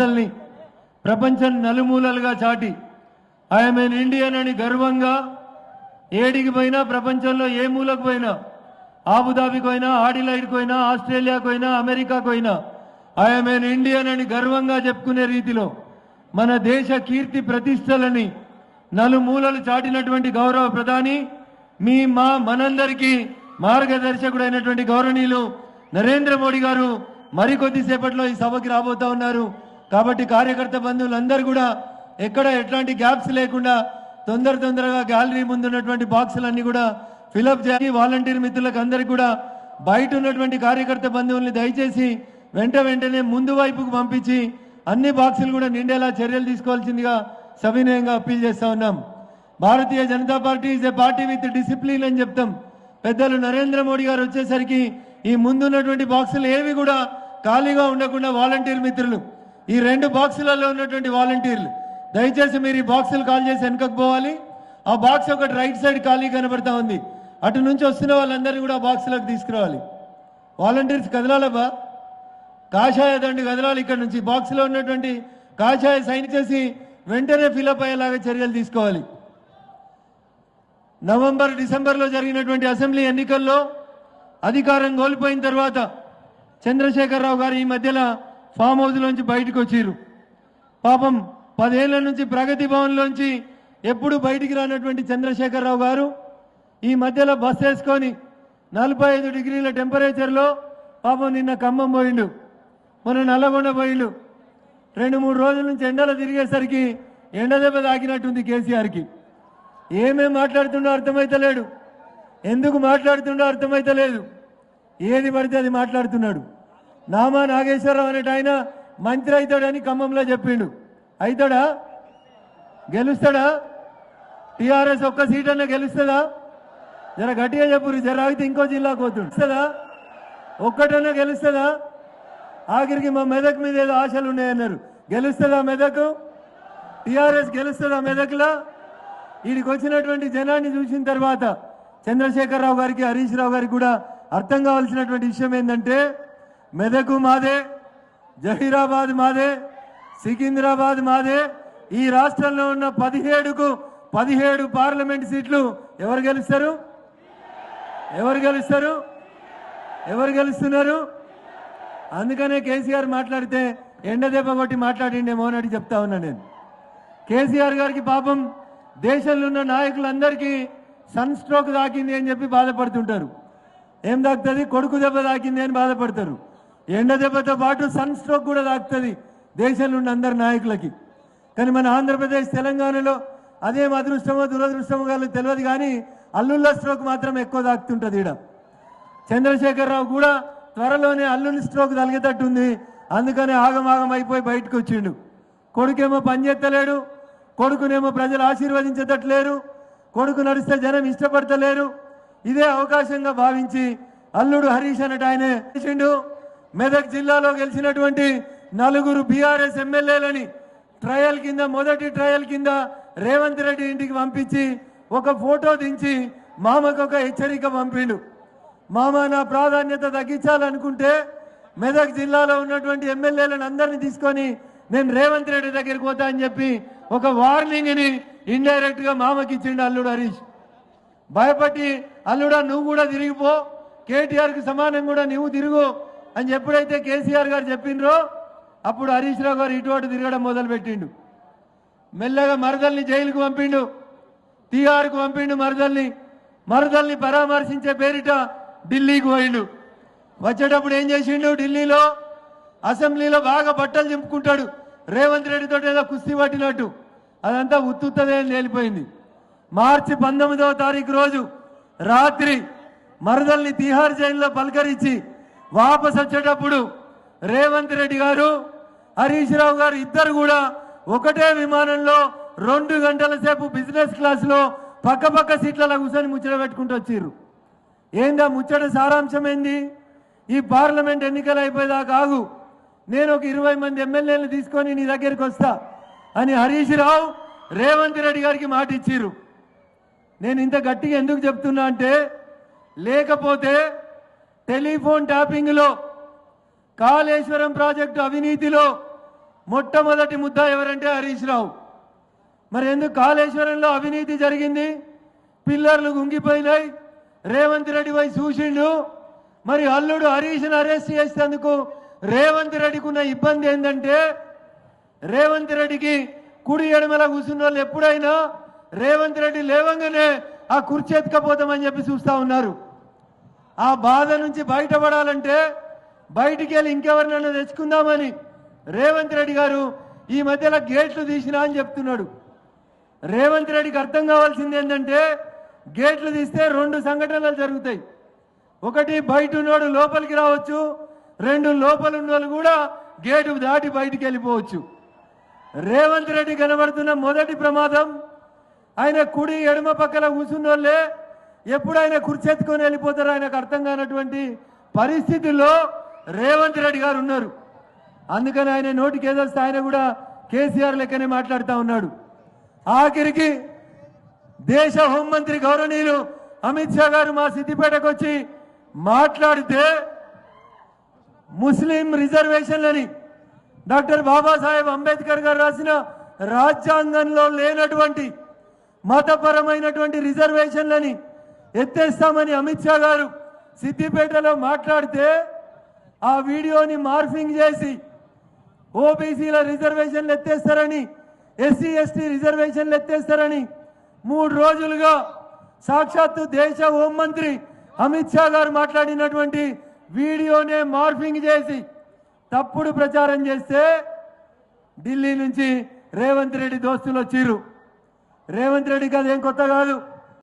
ప్రతిష్టల్ని ప్రపంచం నలుమూలలుగా చాటి I'm N Indian అని గర్వంగా ఏడికి పోయినా ప్రపంచంలో ఏ మూలకు పోయినా ఆబుదాబికి పోయినా ఆడిలైడ్కి పోయినా ఆస్ట్రేలియాకు పోయినా అమెరికాకు పోయినా ఐఎమ్ ఎన్ ఇండియన్ అని గర్వంగా చెప్పుకునే రీతిలో మన దేశ కీర్తి ప్రతిష్టలని నలుమూలలు చాటినటువంటి గౌరవ ప్రధాని మీ మా మనందరికీ మార్గదర్శకుడైనటువంటి గౌరవనీయులు నరేంద్ర మోడీ గారు మరికొద్దిసేపట్లో ఈ సభకి రాబోతా ఉన్నారు. కాబట్టి కార్యకర్త బంధువులందరూ కూడా ఎక్కడ ఎట్లాంటి గ్యాప్స్ లేకుండా తొందర తొందరగా గ్యాలరీ ముందు ఉన్నటువంటి బాక్సులన్నీ కూడా ఫిలప్ చేసి వాలంటీర్ మిత్రులకు అందరికీ కూడా బయట ఉన్నటువంటి కార్యకర్త బంధువుల్ని దయచేసి వెంట వెంటనే ముందు వైపుకు పంపించి అన్ని బాక్సులు కూడా నిండేలా చర్యలు తీసుకోవాల్సిందిగా సవినయంగా అప్పీల్ చేస్తా ఉన్నాం. Bharatiya Janata party is a party with discipline అని చెప్తాం. పెద్దలు నరేంద్ర మోడీ గారు వచ్చేసరికి ఈ ముందున్నటువంటి బాక్సులు ఏవి కూడా ఖాళీగా ఉండకుండా వాలంటీర్ మిత్రులు ఈ రెండు బాక్సులలో ఉన్నటువంటి వాలంటీర్లు. దయచేసి మీరు ఈ బాక్సులు కాల్ చేసి వెనకకు పోవాలి. ఆ బాక్స్ ఒకటి రైట్ సైడ్ ఖాళీ కనబడతా ఉంది. అటు నుంచి వస్తున్న వాళ్ళందరినీ కూడా బాక్సులకు తీసుకురావాలి. వాలంటీర్స్ కదలాలబ్బా. కాషాయ దండి కదలాలి ఇక్కడ నుంచి. బాక్స్లో ఉన్నటువంటి కాషాయ సైన్ చేసి వెంటనే ఫిలప్ అయ్యేలాగా చర్యలు తీసుకోవాలి. నవంబర్ డిసెంబర్లో జరిగినటువంటి అసెంబ్లీ ఎన్నికల్లో అధికారం కోల్పోయిన తర్వాత చంద్రశేఖరరావు గారు ఈ మధ్యలో ఫామ్ హౌస్లోంచి బయటకు వచ్చిర్రు పాపం పదేళ్ళ నుంచి ప్రగతి భవన్లోంచి ఎప్పుడు బయటికి రానటువంటి చంద్రశేఖరరావు గారు ఈ మధ్యలో బస్ వేసుకొని నలభై ఐదు డిగ్రీల టెంపరేచర్లో పాపం నిన్న ఖమ్మం పోయిండు. మొన్న నల్లగొండ పోయిండు. రెండు మూడు రోజుల నుంచి ఎండలో తిరిగేసరికి ఎండ దెబ్బ తాకినట్టుంది కేసీఆర్కి. ఏమేం మాట్లాడుతుండో అర్థమైతలేడు. ఎందుకు మాట్లాడుతుండో అర్థమైతలేదు. ఏది పడితే అది మాట్లాడుతున్నాడు. నామా నాగేశ్వరరావు అనేట ఆయన మంత్రి అవుతాడని ఖమ్మంలో చెప్పిండు. అవుతాడా? గెలుస్తాడా? టీఆర్ఎస్ ఒక్క సీట్ అన్న గెలుస్తుందా? జర గట్టిగా చెప్పురు జర ఆగితే ఇంకో జిల్లాకు పోతుందా గెలుస్తుందా? ఒక్కటన్నా గెలుస్తుందా? ఆఖరికి మా మెదక్ మీద ఏదో ఆశలు ఉన్నాయన్నారు. గెలుస్తుందా మెదక్? టీఆర్ఎస్ గెలుస్తుందా మెదక్లో? వీడికి వచ్చినటువంటి జనాన్ని చూసిన తర్వాత చంద్రశేఖరరావు గారికి హరీష్ రావు గారికి కూడా అర్థం కావాల్సినటువంటి విషయం ఏంటంటే మెదకు మాదే జహీరాబాద్ మాదే సికింద్రాబాద్ మాదే. ఈ రాష్ట్రంలో ఉన్న పదిహేడుకు పదిహేడు పార్లమెంట్ సీట్లు ఎవరు గెలుస్తారు? ఎవరు గెలుస్తారు? ఎవరు గెలుస్తున్నారు? అందుకనే కేసీఆర్ మాట్లాడితే ఎండ దెబ్బ కొట్టి మాట్లాడిండేమో అని చెప్తా ఉన్నా నేను. కేసీఆర్ గారికి పాపం దేశంలో ఉన్న నాయకులందరికీ సన్ స్ట్రోక్ దాకింది అని చెప్పి బాధపడుతుంటారు. ఏం దాకుతుంది కొడుకు దెబ్బ దాకింది అని బాధపడతారు. ఎండ దెబ్బతో పాటు సన్ స్ట్రోక్ కూడా తాకుతుంది దేశంలో ఉన్న అందరి నాయకులకి. కానీ మన ఆంధ్రప్రదేశ్ తెలంగాణలో అదేం అదృష్టమో దురదృష్టమో కాదు తెలియదు కానీ అల్లుళ్ళ స్ట్రోక్ మాత్రం ఎక్కువ తాకుతుంటుంది ఈడ. చంద్రశేఖరరావు కూడా త్వరలోనే అల్లుని స్ట్రోక్ తలిగేటట్టుంది. అందుకనే ఆగమాగం అయిపోయి బయటకు వచ్చిండు. కొడుకేమో పనిచేస్తలేడు కొడుకునేమో ప్రజలు ఆశీర్వదించేటట్లేరు. కొడుకు నడిస్తే జనం ఇష్టపడతలేరు. ఇదే అవకాశంగా భావించి అల్లుడు హరీష్ అన్నట్టు ఆయనే చేసిండు. మెదక్ జిల్లాలో గెలిచినటువంటి నలుగురు బీఆర్ఎస్ ఎమ్మెల్యేలని ట్రయల్ కింద మొదటి ట్రయల్ కింద రేవంత్ రెడ్డి ఇంటికి పంపించి ఒక ఫోటో దించి మామకు ఒక హెచ్చరిక పంపిండు. మామ నా ప్రాధాన్యత తగ్గించాలనుకుంటే మెదక్ జిల్లాలో ఉన్నటువంటి ఎమ్మెల్యేలను అందరినీ తీసుకొని నేను రేవంత్ రెడ్డి దగ్గరికి పోతా అని చెప్పి ఒక వార్నింగ్ని ఇండైరెక్ట్గా మామకి ఇచ్చిండు అల్లుడు హరీష్. భయపట్టి అల్లుడా నువ్వు కూడా తిరిగిపో. కేటీఆర్కి సమానం కూడా నువ్వు తిరుగు. అని ఎప్పుడైతే కేసీఆర్ గారు చెప్పిండ్రో అప్పుడు హరీష్ రావు గారు ఇటు అటు తిరగడం మొదలుపెట్టిండు. మెల్లగా మరదల్ని జైలుకు పంపిండు తీహార్కు పంపిండు మరదల్ని. మరదల్ని పరామర్శించే పేరిట ఢిల్లీకి పోయిండు. వచ్చేటప్పుడు ఏం చేసిండు? ఢిల్లీలో అసెంబ్లీలో బాగా బట్టలు చింపుకుంటాడు. రేవంత్ రెడ్డితో ఏదో కుస్తీ పట్టినట్టు. అదంతా ఉత్తుత్తదే అని మార్చి పంతొమ్మిదవ తారీఖు రోజు రాత్రి మరదల్ని తిహార్ జైల్లో పలకరించి వాపస్ వచ్చేటప్పుడు రేవంత్ రెడ్డి గారు హరీష్ రావు గారు ఇద్దరు కూడా ఒకటే విమానంలో రెండు గంటల సేపు బిజినెస్ క్లాస్లో పక్క పక్క సీట్లలో కూర్చొని ముచ్చట పెట్టుకుంటూ వచ్చిర్రు. ఏందా ముచ్చట సారాంశం ఏంది? ఈ పార్లమెంట్ ఎన్నికలు అయిపోయేదాకా ఆగు. నేను ఒక ఇరవై మంది ఎమ్మెల్యేలు తీసుకొని నీ దగ్గరికి వస్తా అని హరీష్ రావు రేవంత్ రెడ్డి గారికి మాట ఇచ్చిర్రు. నేను ఇంత గట్టిగా ఎందుకు చెప్తున్నా అంటే లేకపోతే టెలిఫోన్ ట్యాపింగ్లో కాళేశ్వరం ప్రాజెక్టు అవినీతిలో మొట్టమొదటి ముద్ద ఎవరంటే హరీష్ రావు. మరి ఎందుకు కాళేశ్వరంలో అవినీతి జరిగింది? పిల్లర్లు గుంగిపోయినాయి రేవంత్ రెడ్డి పోయి చూసిండు. మరి అల్లుడు హరీష్ను అరెస్ట్ చేసేందుకు రేవంత్ రెడ్డికి ఉన్న ఇబ్బంది ఏంటంటే రేవంత్ రెడ్డికి కుడి ఎడమల కూర్చున్న వాళ్ళు ఎప్పుడైనా రేవంత్ రెడ్డి లేవంగానే ఆ కుర్చీ ఎత్తుకపోతామని చెప్పి చూస్తా ఉన్నారు. ఆ బాధ నుంచి బయటపడాలంటే బయటికి వెళ్ళి ఇంకెవరినైనా తెచ్చుకుందామని రేవంత్ రెడ్డి గారు ఈ మధ్యలో గేట్లు తీసినా అని చెప్తున్నాడు. రేవంత్ రెడ్డికి అర్థం కావాల్సింది ఏంటంటే గేట్లు తీస్తే రెండు సంఘటనలు జరుగుతాయి. ఒకటి బయట ఉన్నోడు లోపలికి రావచ్చు రెండు లోపల ఉన్నోళ్ళు కూడా గేటు దాటి బయటికి వెళ్ళిపోవచ్చు. రేవంత్ రెడ్డి కనబడుతున్న మొదటి ప్రమాదం ఆయన కుడి ఎడమ పక్కన కూర్చున్నోళ్ళే ఎప్పుడు ఆయన కుర్చెత్తుకొని వెళ్ళిపోతారో ఆయనకు అర్థం కానటువంటి పరిస్థితుల్లో రేవంత్ రెడ్డి గారు ఉన్నారు. అందుకని ఆయన నోటికి ఏదొస్తే ఆయన కూడా కేసీఆర్ లెక్కనే మాట్లాడుతూ ఉన్నాడు. ఆఖరికి దేశ హోంమంత్రి గౌరవనీయులు అమిత్ షా గారు మా సిద్దిపేటకు వచ్చి మాట్లాడితే ముస్లిం రిజర్వేషన్లని డాక్టర్ బాబాసాహెబ్ అంబేద్కర్ గారు రాసిన రాజ్యాంగంలో లేనటువంటి మతపరమైనటువంటి రిజర్వేషన్లని ఎత్తేస్తామని అమిత్ షా గారు సిద్దిపేటలో మాట్లాడితే ఆ వీడియోని మార్ఫింగ్ చేసి ఓబీసీల రిజర్వేషన్లు ఎత్తేస్తారని ఎస్సీ ఎస్టీ రిజర్వేషన్లు ఎత్తేస్తారని మూడు రోజులుగా సాక్షాత్తు దేశ హోంమంత్రి అమిత్ షా గారు మాట్లాడినటువంటి వీడియోనే మార్ఫింగ్ చేసి తప్పుడు ప్రచారం చేస్తే ఢిల్లీ నుంచి రేవంత్ రెడ్డి దోస్తులు వచ్చిర్రు. రేవంత్ రెడ్డికి అదేం కొత్త కాదు.